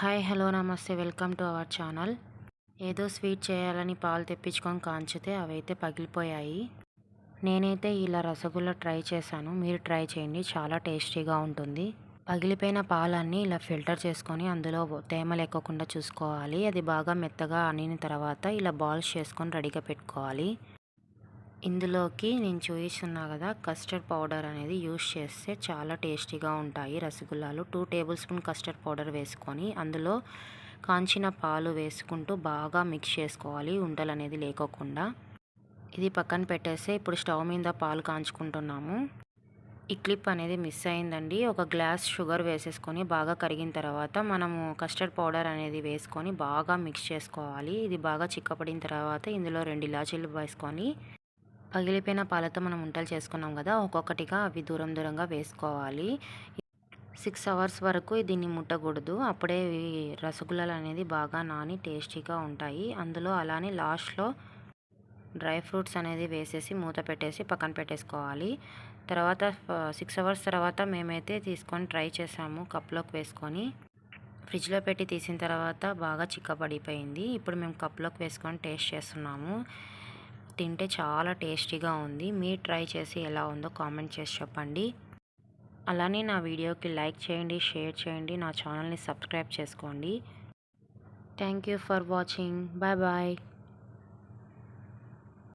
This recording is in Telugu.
హాయ్ హలో నమస్తే వెల్కమ్ టు అవర్ ఛానల్. ఏదో స్వీట్ చేయాలని పాలు తెప్పించుకొని కాంచితే అవైతే పగిలిపోయాయి. నేనైతే ఇలా రసగుల్లా ట్రై చేశాను. మీరు ట్రై చేయండి చాలా టేస్టీగా ఉంటుంది. పగిలిపోయిన పాలన్నీ ఇలా ఫిల్టర్ చేసుకొని అందులో తేమ లేకోకుండా చూసుకోవాలి. అది బాగా మెత్తగా అనిన తర్వాత ఇలా బాల్స్ చేసుకొని రెడీగా పెట్టుకోవాలి. ఇందులోకి నేను చూపిస్తున్నా కదా కస్టర్డ్ పౌడర్ అనేది యూస్ చేస్తే చాలా టేస్టీగా ఉంటాయి రసగుల్లాలు. Two tablespoon custard powder వేసుకొని అందులో కాంచిన పాలు వేసుకుంటూ బాగా మిక్స్ చేసుకోవాలి ఉండలు అనేది లేకోకుండా. ఇది పక్కన పెట్టేస్తే ఇప్పుడు స్టవ్ మీద పాలు కాంచుకుంటున్నాము. ఈ క్లిప్ అనేది మిస్ అయిందండి. ఒక గ్లాస్ షుగర్ వేసేసుకొని బాగా కరిగిన తర్వాత మనము కస్టర్డ్ పౌడర్ అనేది వేసుకొని బాగా మిక్స్ చేసుకోవాలి. ఇది బాగా చిక్కపడిన తర్వాత ఇందులో రెండు ఇలాచీలు వేసుకొని పగిలిపోయిన పాలతో మనం వంటలు చేసుకున్నాం కదా ఒక్కొక్కటిగా అవి దూరం దూరంగా వేసుకోవాలి. సిక్స్ అవర్స్ వరకు దీన్ని ముట్టకూడదు. అప్పుడే రసగుల్లాలు అనేది బాగా నాని టేస్టీగా ఉంటాయి. అందులో అలానే లాస్ట్లో డ్రై ఫ్రూట్స్ అనేది వేసేసి మూత పెట్టేసి పక్కన పెట్టేసుకోవాలి. తర్వాత సిక్స్ అవర్స్ తర్వాత మేమైతే తీసుకొని ట్రై చేసాము కప్లోకి వేసుకొని. ఫ్రిడ్జ్లో పెట్టి తీసిన తర్వాత బాగా చిక్కబడిపోయింది. ఇప్పుడు మేము కప్లోకి వేసుకొని టేస్ట్ చేస్తున్నాము. తింటే చాలా టేస్టీగా ఉంది. మీరు ట్రై చేసి ఎలా ఉందో కామెంట్ చేసి చెప్పండి. అలానే నా వీడియోకి లైక్ చేయండి షేర్ చేయండి నా ఛానల్ని సబ్స్క్రైబ్ చేసుకోండి. Thank you for watching. Bye bye.